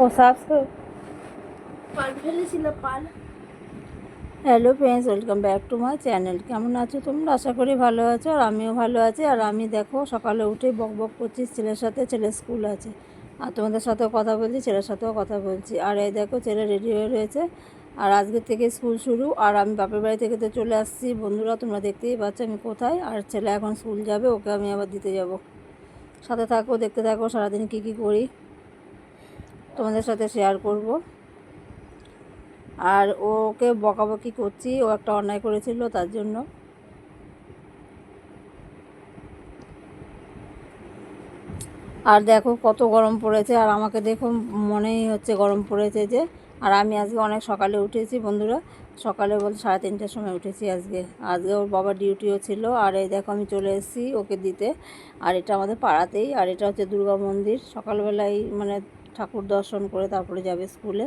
O subscribe hello friends welcome back to my channel কেমন আছো তোমরা? আশা করি ভালো আছো আর আমিও ভালো আছি। আর আমি দেখো সকালে উঠে বক বক করছি ছেলের সাথে ছেলের স্কুল আছে। আর তোমাদের সাথেও কথা বলছি ছেলের সাথেও কথা বলছি। আর এই দেখো ছেলে রেডি হয়ে রয়েছে। আর আজকের থেকে স্কুল শুরু। আর আমি বাপের বাড়ি থেকে তো চলে আসছি। বন্ধুরা তোমরা দেখতেই পাচ্ছ আমি কোথায়। আর ছেলে এখন স্কুল যাবে ওকে আমি আবার দিতে যাব। সাথে থাকো দেখতে থাকো সারাদিন কী কী করি। তোমাদের সাথে শেয়ার করব। আর ওকে বকাবকি করছি, ও একটা অন্যায় করেছিল তার জন্য। আর দেখো কত গরম পড়েছে, আর আমাকে দেখো মনেই হচ্ছে গরম পড়েছে যে, আর আমি আজকে অনেক সকালে উঠেছি বন্ধুরা। সকালে বলতে সাড়ে তিনটার সময় উঠেছি আজকে। আজকে ওর বাবার ডিউটিও ছিল, আর এই দেখো আমি চলে এসেছি ওকে দিতে। আর এটা আমাদের পাড়াতেই, আর এটা হচ্ছে দুর্গা মন্দির। সকালবেলায় মানে ঠাকুর দর্শন করে তারপরে যাবে স্কুলে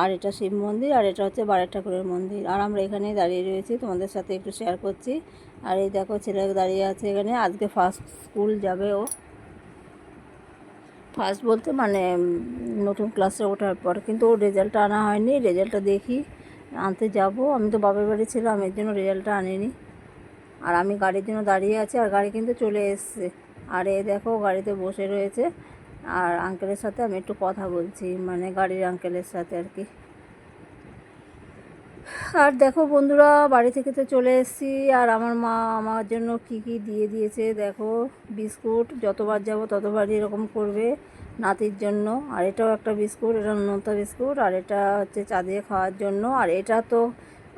আর এটা শিব মন্দির, আর এটা হচ্ছে বারের ঠাকুরের মন্দির। আর আমরা এখানেই দাঁড়িয়ে রয়েছি, তোমাদের সাথে একটু শেয়ার করছি। আর এই দেখো ছেলে দাঁড়িয়ে আছে এখানে, আজকে ফার্স্ট স্কুল যাবে ও। ফার্স্ট বলতে মানে নতুন ক্লাসে ওঠার পর। কিন্তু ওর রেজাল্টটা আনা হয়নি রেজাল্টটা দেখি, আনতে যাব। আমি তো বাপের বাড়ি ছিলাম, এর জন্য রেজাল্টটা আনিনি। আর আমি গাড়ির জন্য দাঁড়িয়ে আছি, আর গাড়ি কিন্তু চলে এসছে। আর এ দেখো, গাড়িতে বসে রয়েছে। আর আঙ্কেলের সাথে আমি একটু কথা বলছি মানে গাড়ির আঙ্কেলের সাথে আর কি। আর দেখো বন্ধুরা, বাড়ি থেকে তো চলে এসেছি, আর আমার মা আমার জন্য কি কি দিয়ে দিয়েছে দেখো, বিস্কুট, যতবার যাব ততবারই এরকম করবে নাতির জন্য। আর এটাও একটা বিস্কুট, এটা নোনতা বিস্কুট, আর এটা হচ্ছে চা দিয়ে খাওয়ার জন্য। আর এটা তো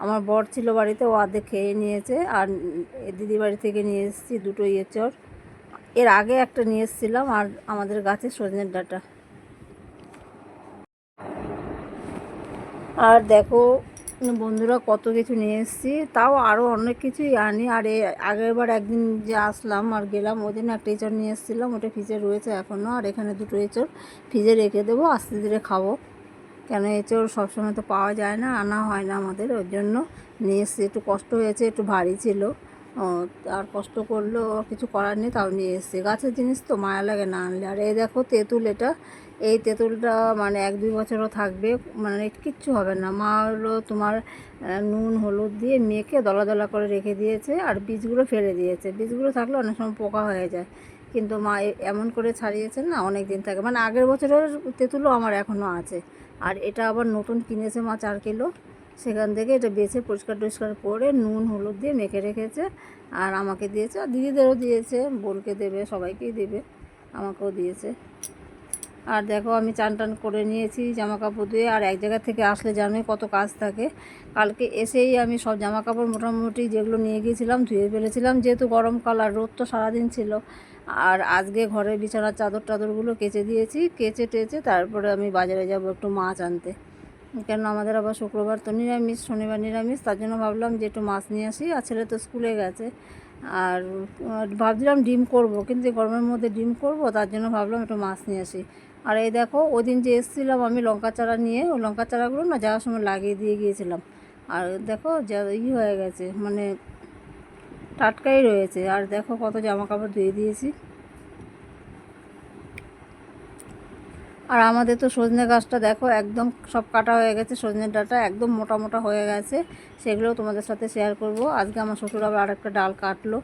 আমার বর ছিল বাড়িতে, ও আধে খেয়ে নিয়েছে, আর দিদি বাড়ি থেকে নিয়ে এসেছি দুটো ইয়েচর। এর আগে একটা নিয়ে এসেছিলাম আর আমাদের গাছে সজনের ডাঁটা। আর দেখো, বন্ধুরা কত কিছু নিয়ে এসেছি, তাও আরও অনেক কিছুই আনি। আর আগের বার একদিন যে আসলাম আর গেলাম, ওই দিন একটা এঁচড় নিয়ে এসেছিলাম, ওটা ফ্রিজে রয়েছে এখনও আর এখানে দুটো এঁচড় ফ্রিজে রেখে দেবো, আস্তে ধীরে খাব। কেন এঁচড় সবসময় তো পাওয়া যায় না, আনা হয় না আমাদের, ওর জন্য। নিয়ে এসেছি, একটু কষ্ট হয়েছে, একটু ভারী ছিল। আর কষ্ট করলেও কিছু করার নেই, তাও নিয়ে এসেছি। গাছের জিনিস তো মায়া লাগে না আনলে। আর এই দেখো তেঁতুল এটা। এই তেঁতুলটা মানে এক দুই বছরও থাকবে মানে কিচ্ছু হবে না। মা হলো তোমার নুন, হলুদ দিয়ে মেখে দলা দলা করে রেখে দিয়েছে, আর বীজগুলো ফেলে দিয়েছে। বীজগুলো থাকলে অনেক সময় পোকা হয়ে যায়। কিন্তু মা এমন করে ছাড়িয়েছেন না, অনেক দিন থাকে। মানে আগের বছরের তেঁতুলও আমার এখনও আছে। আর এটা আবার নতুন কিনেছে মা চার কিলো। সেখান থেকে এটা বেছে পরিষ্কার টরিষ্কার করে নুন, হলুদ দিয়ে মেখে রেখেছে। আর আমাকে দিয়েছে, আর দিদিদেরও দিয়েছে, বোনকে দেবে, সবাইকেই দেবে, আমাকেও দিয়েছে। আর দেখো আমি চান টান করে নিয়েছি জামা কাপড় ধুয়ে, আর এক জায়গা থেকে আসলে জানোই কত কাজ থাকে। কালকে এসেই আমি সব জামা কাপড় মোটামুটি যেগুলো নিয়ে গিয়েছিলাম ধুয়ে ফেলেছিলাম, যেহেতু গরমকাল আর রোদ তো সারাদিন ছিল। আর আজকে ঘরের বিছানার চাদর টাদরগুলো কেচে দিয়েছি কেচে টেচে তারপরে আমি বাজারে যাব একটু মাছ আনতে। কেন আমাদের আবার শুক্রবার তো নিরামিষ, শনিবার নিরামিষ, তার জন্য ভাবলাম যে একটু মাছ নিয়ে আসি। আর ছেলে তো স্কুলে গেছে। আর ভাবছিলাম ডিম করব, কিন্তু গরমের মধ্যে ডিম করব, তার জন্য ভাবলাম একটু মাছ নিয়ে আসি। আর এই দেখো, ওই দিন যে এসেছিলাম আমি লঙ্কা চারা নিয়ে, ওই লঙ্কা চারাগুলো না যাওয়ার সময় লাগিয়ে দিয়ে গিয়েছিলাম। আর দেখো, যা ই হয়ে গেছে মানে টাটকাই রয়েছে। আর দেখো কত জামা কাপড় ধুয়ে দিয়েছি। আর আমাদের তো সজনে গাছটা দেখো, একদম সব কাটা হয়ে গেছে সজনে ডাঁটা একদম মোটা মোটা হয়ে গেছে। সেগুলো তোমাদের সাথে শেয়ার করব। আজকে আমার শ্বশুর আবার আরেকটা ডাল কাটলো।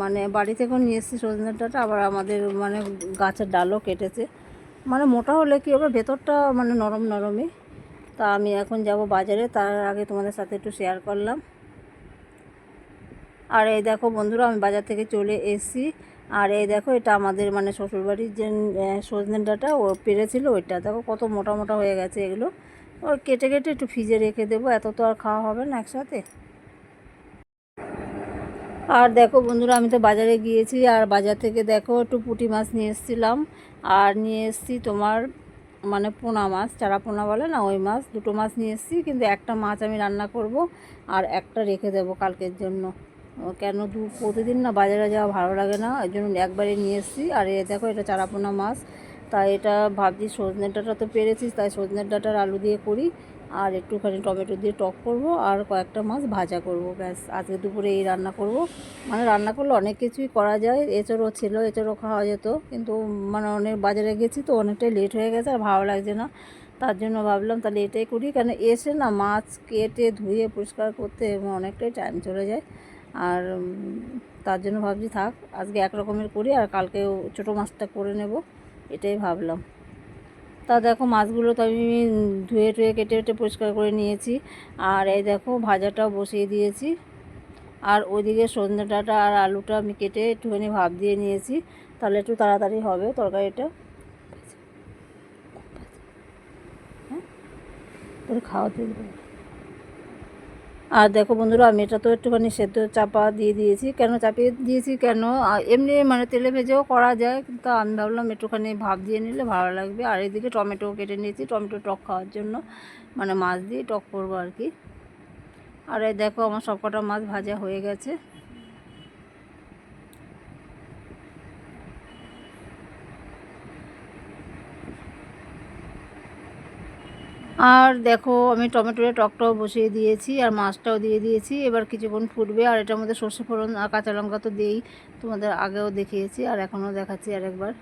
মানে বাড়ি থেকেও নিয়ে এসেছি সজনে ডাঁটা আবার আমাদের মানে গাছের ডালও কেটেছে। মানে মোটা হলে কি হবে? ভেতরটা মানে নরম নরমই। তা আমি এখন যাব বাজারে, তার আগে তোমাদের সাথে একটু শেয়ার করলাম। আর এই দেখো বন্ধুরা, আমি বাজার থেকে চলে এসেছি। আর এই দেখো এটা আমাদের মানে শ্বশুরবাড়ির যে আহ, সজনে ডাঁটা ও পেরেছিল ওইটা। দেখো কত মোটা মোটা হয়ে গেছে এগুলো। ও কেটে কেটে একটু ফ্রিজে রেখে দেবো এত তো আর খাওয়া হবে না একসাথে। আর দেখো বন্ধুরা আমি তো বাজারে গিয়েছি আর বাজার থেকে দেখো একটু পুঁটি মাছ নিয়ে এসেছিলাম। আর নিয়ে এসেছি তোমার মানে পোনা মাছ চারা পোনা বলে না ওই মাছ দুটো মাছ নিয়ে এসেছি কিন্তু একটা মাছ আমি রান্না করব আর একটা রেখে দেবো কালকের জন্য। কেন দু, প্রতিদিন না বাজারে যাওয়া ভালো লাগে না ওই জন্য একবারে নিয়ে এসেছি। আর এ দেখো, এটা চারাপোনা মাছ। তাই এটা ভাবছি সজনে ডাঁটা তো পেরেছিস, তাই সজনে ডাঁটার আলু দিয়ে করি। আর একটুখানি টমেটো দিয়ে টক করব, আর কয়েকটা মাছ ভাজা করব, ব্যাস। আজকে দুপুরে এই রান্না করব। মানে রান্না করলে অনেক কিছুই করা যায়, এঁচড়ও ছিল, এঁচড়ও খাওয়া যেত। কিন্তু মানে অনেক বাজারে গেছি তো অনেকটাই লেট হয়ে গেছে, আর ভালো লাগছে না। তার জন্য ভাবলাম তাহলে এটাই করি। কেন এসে না মাছ কেটে ধুয়ে পরিষ্কার করতে অনেকটাই টাইম চলে যায়। আর তার জন্য ভাবছি থাক, আজকে এক রকমের করি আর কালকেও ছোটো মাছটা করে নেব, এটাই ভাবলাম। তা দেখো মাছগুলো তো আমি ধুয়ে টুয়ে কেটে কেটে পরিষ্কার করে নিয়েছি। আর এই দেখো ভাজাটাও বসিয়ে দিয়েছি। আর ওইদিকে সন্ধ্যে ডাঁটা আর আলুটা আমি কেটে একটুখানি ভাপ দিয়ে নিয়েছি। তাহলে একটু তাড়াতাড়ি হবে তরকারিটা। হ্যাঁ? তোর খাওয়াতে দেবো আর দেখো বন্ধুরা, আমি এটা তো একটুখানি সেদ্ধ চাপা দিয়ে দিয়েছি। কেন চাপিয়ে দিয়েছি? কেন? এমনি মানে তেলে ভেজেও করা যায়, কিন্তু আমি ভাবলাম একটুখানি ভাব দিয়ে নিলে ভালো লাগবে। আর এদিকে টমেটো কেটে নিয়েছি, টমেটো টক খাওয়ার জন্য। মানে মাছ দিয়ে টক করব আর কি। আর এই দেখো, আমার সবকটা মাছ ভাজা হয়ে গেছে। আর দেখো, আমি টমেটোর টকটাও বসিয়ে দিয়েছি আর মাছটাও দিয়ে দিয়েছি। এবার কিছুক্ষণ ফুটবে আর এটার মধ্যে সর্ষে ফোড়ন আর কাঁচা লঙ্কা তো দিয়েই তোমাদের আগেও দেখিয়েছি আর এখনও দেখাচ্ছি আরেকবার।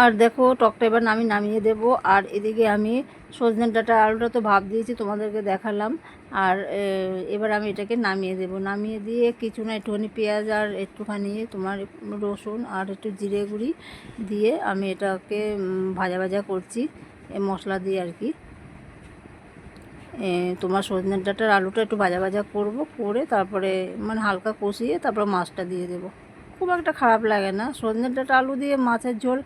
আর দেখো, টকটা এবার আমি নামিয়ে দেব। আর এদিকে আমি সজনে ডাঁটা আলুটা তো ভাব দিয়েছি, তোমাদেরকে দেখালাম। আর এবার আমি এটাকে নামিয়ে দেব। নামিয়ে দিয়ে কিছু না একটুখানি পেঁয়াজ আর একটুখানি তোমার রসুন আর একটু জিরে গুঁড়ি দিয়ে আমি এটাকে ভাজা ভাজা করছি মশলা দিয়ে আর কি। তোমার সজনে ডাঁটার আলুটা একটু ভাজা ভাজা করব, করে তারপরে মানে হালকা কষিয়ে তারপরে মাছটা দিয়ে দেবো। খুব একটা খারাপ লাগে না। সজনে ডাটা আলু দিয়ে মাছের ঝোল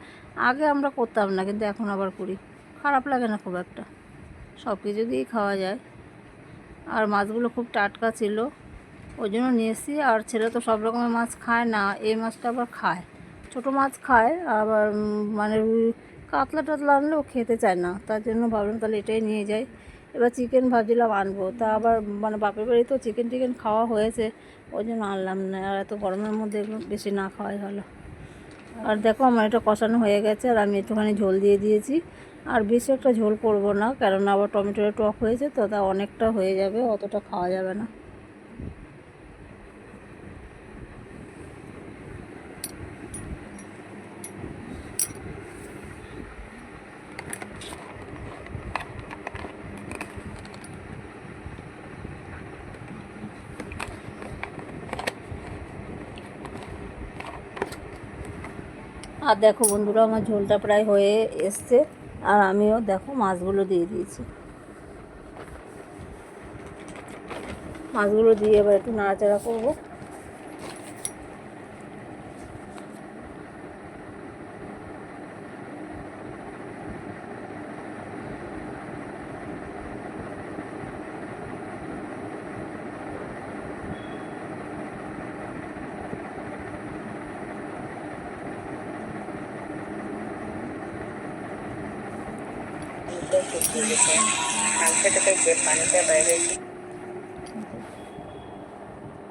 আগে আমরা করতাম না, কিন্তু এখন আবার করি। খারাপ লাগে না খুব একটা। সব কিছু দিয়েই খাওয়া যায়। আর মাছগুলো খুব টাটকা ছিল, ওই জন্য নিয়ে এসেছি। আর ছেলে তো সব রকমের মাছ খায় না, এই মাছটা আবার খায়। ছোটো মাছ খায়, আবার মানে কাতলা টাতলা আনলেও খেতে চায় না। তার জন্য ভাবলাম তাহলে এটাই নিয়ে যাই। এবার চিকেন ভাবছিলাম আনব। তা আবার মানে বাপের বাড়ি তো চিকেন টিকেন খাওয়া হয়েছে, ওই জন্য আনলাম না। আর এত গরমের মধ্যে বেশি না খাওয়াই ভালো। আর দেখো আমার এটা কষানো হয়ে গেছে, আর আমি একটুখানি ঝোল দিয়ে দিয়েছি। আর বেশি একটা ঝোল করব না, কেননা আবার টমেটোটা টক হয়েছে, তো তা অনেকটা হয়ে যাবে, অতটা খাওয়া যাবে না। আর দেখো বন্ধুরা, আমার ঝোলটা প্রায় হয়ে এসছে। আর আমিও দেখো মাছগুলো দিয়ে দিয়েছি। মাছগুলো দিয়ে এবার একটু নাড়াচাড়া করব।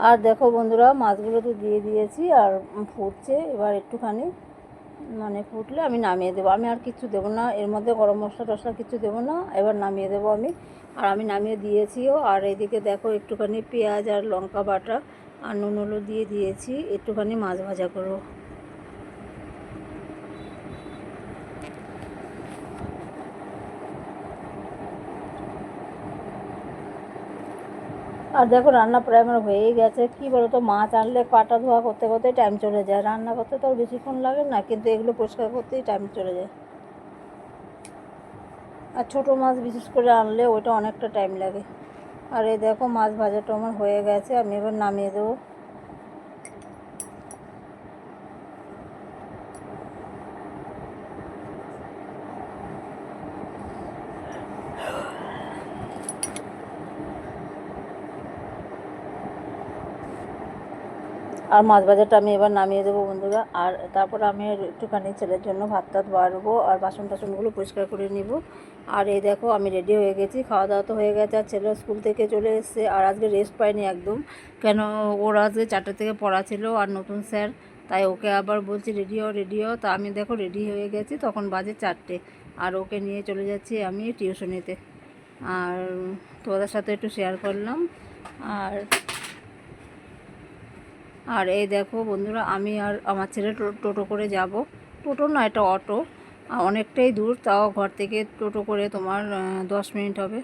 আর দেখো বন্ধুরা, মাছগুলো তো দিয়ে দিয়েছি আর ফুটছে। এবার একটুখানি মানে ফুটলে আমি নামিয়ে দেবো। আমি আর কিছু দেবো না, এর মধ্যে গরম মশলা টশলা কিছু দেবো না। এবার নামিয়ে দেবো আমি। আর আমি নামিয়ে দিয়েছিও। আর এদিকে দেখো একটুখানি পেঁয়াজ আর লঙ্কা বাটা আর নুন দিয়ে দিয়েছি। একটুখানি মাছ ভাজা করব। আর দেখো রান্না প্রায় আমার হয়েই গেছে। কি বলো তো মাছ আনলে কাটা ধোয়া করতে করতে টাইম চলে যায়। রান্না করতে তো আর বেশিক্ষণ লাগে না, কিন্তু এগুলো পরিষ্কার করতেই টাইম চলে যায়। আর ছোটো মাছ বিশেষ করে আনলে ওইটা অনেকটা টাইম লাগে। আর এই দেখো মাছ ভাজাটা আমার হয়ে গেছে, আমি এবার নামিয়ে দেবো। আর মাছ বাজারটা আমি এবার নামিয়ে দেবো বন্ধুরা। আর তারপর আমি একটুখানি ছেলের জন্য ভাত টাত বাড়বো আর বাসন টাসনগুলো পরিষ্কার করে নিব। আর এই দেখো আমি রেডি হয়ে গেছি খাওয়া দাওয়া তো হয়ে গেছে। আর ছেলে স্কুল থেকে চলে এসেছে আর আজকে রেস্ট পাইনি একদম। কেন ওর আজকে চারটে থেকে পড়া ছিল আর নতুন স্যার, তাই ওকে আবার বলছি, রেডি হও রেডি হও। তা আমি দেখো রেডি হয়ে গেছি, তখন বাজে চারটে। আর ওকে নিয়ে চলে যাচ্ছি আমি টিউশনিতে আর তোমাদের সাথে একটু শেয়ার করলাম। আর আর এই দেখো বন্ধুরা, আমি আর আমার ছেলে টোটো করে যাব। টোটো না, এটা অটো। অনেকটাই দূর, তাও ঘর থেকে টোটো করে তোমার দশ মিনিট হবে।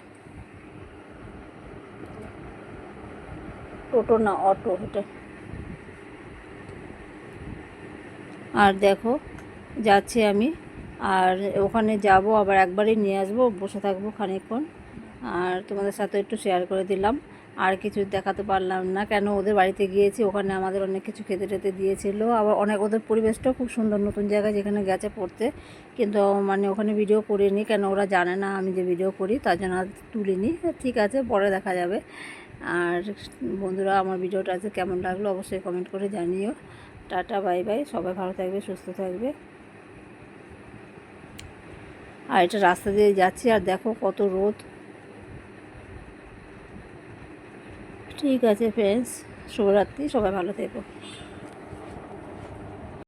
টোটো না, অটো, এটা। আর দেখো, যাচ্ছি আমি। আর ওখানে যাব, আবার একবারই নিয়ে আসব, বসে থাকব খানিকক্ষণ। আর তোমাদের সাথে একটু শেয়ার করে দিলাম। আর কিছু দেখাতে পারলাম না। কেন? ওদের বাড়িতে গিয়েছি, ওখানে আমাদের অনেক কিছু খেতে টেতে দিয়েছিল। আবার অনেক, ওদের পরিবেশটাও খুব সুন্দর, নতুন জায়গায় যেখানে গেছে পড়তে। কিন্তু মানে ওখানে ভিডিও করিনি, কেন ওরা জানে না আমি যে ভিডিও করি, তার জন্য আর তুলিনি। ঠিক আছে, পরে দেখা যাবে। আর বন্ধুরা, আমার ভিডিওটা আজকে কেমন লাগল অবশ্যই কমেন্ট করে জানিও। Tata, bye bye. সবাই ভালো থাকবে, সুস্থ থাকবে। আর এটা রাস্তা দিয়ে যাচ্ছি, আর দেখো কত রোদ। ঠিক আছে ফ্রেন্ডস শুভরাত্রি সবাই ভালো থেকো।